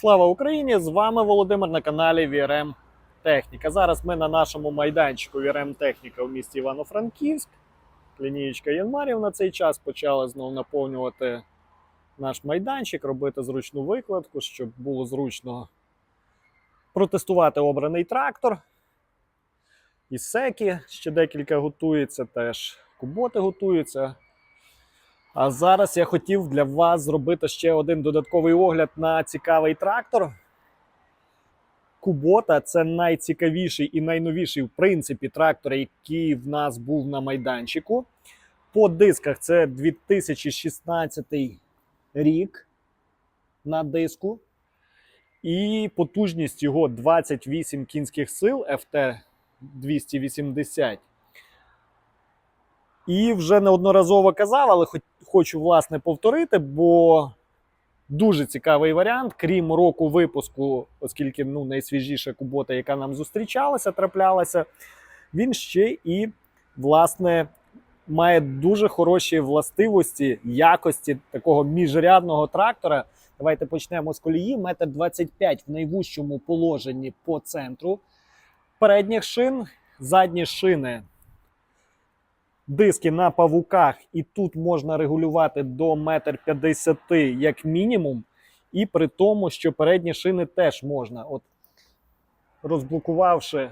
Слава Україні! З вами Володимир на каналі VRM Техніка. Зараз ми на нашому майданчику VRM Техніка в місті Івано-Франківськ. Лінієчка Янмарів на цей час почала знову наповнювати наш майданчик, робити зручну викладку, щоб було зручно протестувати обраний трактор. І секі ще декілька готується, теж куботи готуються. А зараз я хотів для вас зробити ще один додатковий огляд на цікавий трактор. Кубота це найцікавіший і найновіший, в принципі, трактор, який в нас був на майданчику. По дисках це 2016 рік на диску. І потужність його 28 кінських сил FT 280. І вже неодноразово казав, але хоч, хочу власне повторити, бо дуже цікавий варіант, крім року випуску, оскільки ну, найсвіжіша кубота, яка нам зустрічалася, траплялася, він ще і власне має дуже хороші властивості, якості такого міжрядного трактора. Давайте почнемо з колії. Метр 25 в найвужчому положенні по центру передніх шин, задні шини диски на павуках, і тут можна регулювати до 1,50 м як мінімум. І при тому, що передні шини теж можна. От розблокувавши,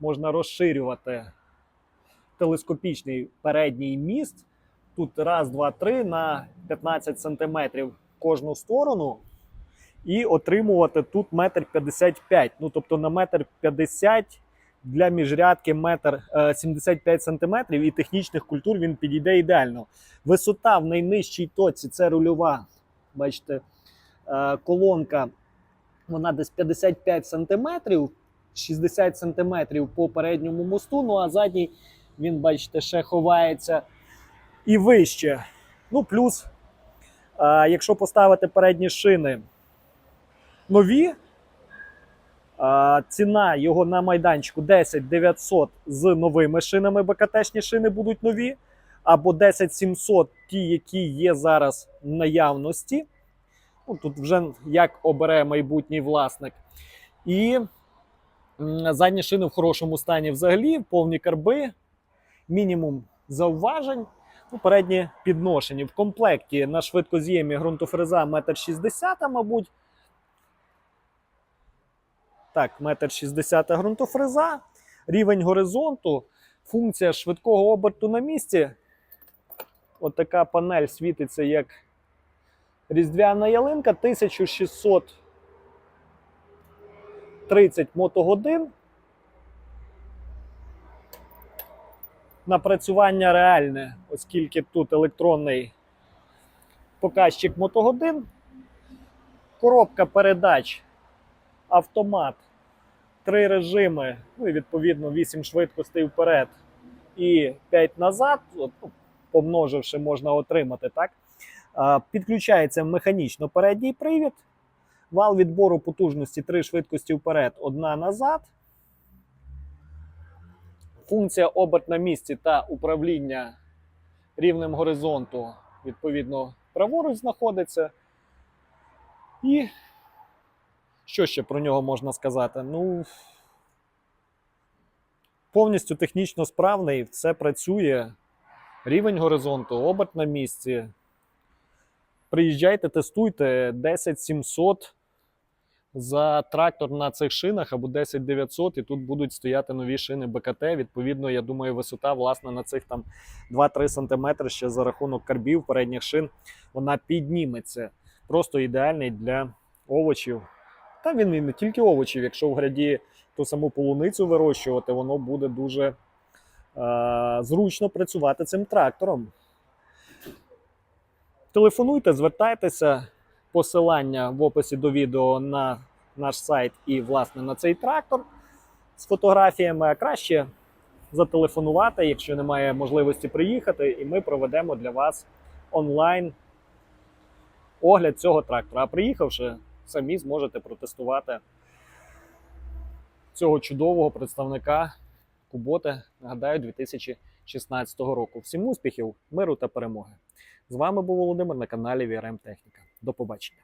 можна розширювати телескопічний передній міст. Тут раз, два, три на 15 см кожну сторону. І отримувати тут метр 55 Ну, тобто на метр 50 для міжрядки метр е, 75 см і технічних культур він підійде ідеально. Висота в найнижчій точці це рульова. Бачите, е, колонка вона десь 55 см, 60 см по передньому мосту. Ну а задній він, бачите, ще ховається і вище. Ну, плюс, е, якщо поставити передні шини нові. Ціна його на майданчику 10 900 з новими шинами. БКТшні шини будуть нові. Або 10 700 ті, які є зараз в наявності. Ну, Тут вже як обере майбутній власник. І задні шини в хорошому стані взагалі, повні карби, мінімум зауважень. Ну, передні підношені. В комплекті на швидкоз'ємі ґрунтофреза 1,60 м, мабуть. Так, метр 60 ґрунтофреза, рівень горизонту, функція швидкого оберту на місці. От така панель світиться як різдвяна ялинка, 1630 мотогодин. Напрацювання реальне, оскільки тут електронний показчик мотогодин, коробка передач автомат, три режими, ну і відповідно 8 швидкостей вперед і 5 назад. От, ну, помноживши, можна отримати. так. Підключається механічно передній привід. Вал відбору потужності 3 швидкості вперед, одна назад. Функція оберт на місці та управління рівнем горизонту, відповідно, праворуч знаходиться. І що ще про нього можна сказати? Ну, повністю технічно справний, все працює. Рівень горизонту, оберт на місці. Приїжджайте, тестуйте 10700 за трактор на цих шинах або 10900, і тут будуть стояти нові шини БКТ. Відповідно, я думаю, висота власне на цих там 2-3 см ще за рахунок карбів передніх шин вона підніметься. Просто ідеальний для овочів. Та він і не тільки овочів, якщо в гряді ту саму полуницю вирощувати, воно буде дуже е, зручно працювати цим трактором. Телефонуйте, звертайтеся. Посилання в описі до відео на наш сайт і, власне, на цей трактор з фотографіями. А краще зателефонувати, якщо немає можливості приїхати, і ми проведемо для вас онлайн огляд цього трактора. А приїхавши, самі зможете протестувати цього чудового представника Куботи, нагадаю, 2016 року. Всім успіхів, миру та перемоги! З вами був Володимир на каналі VRM Техніка. До побачення.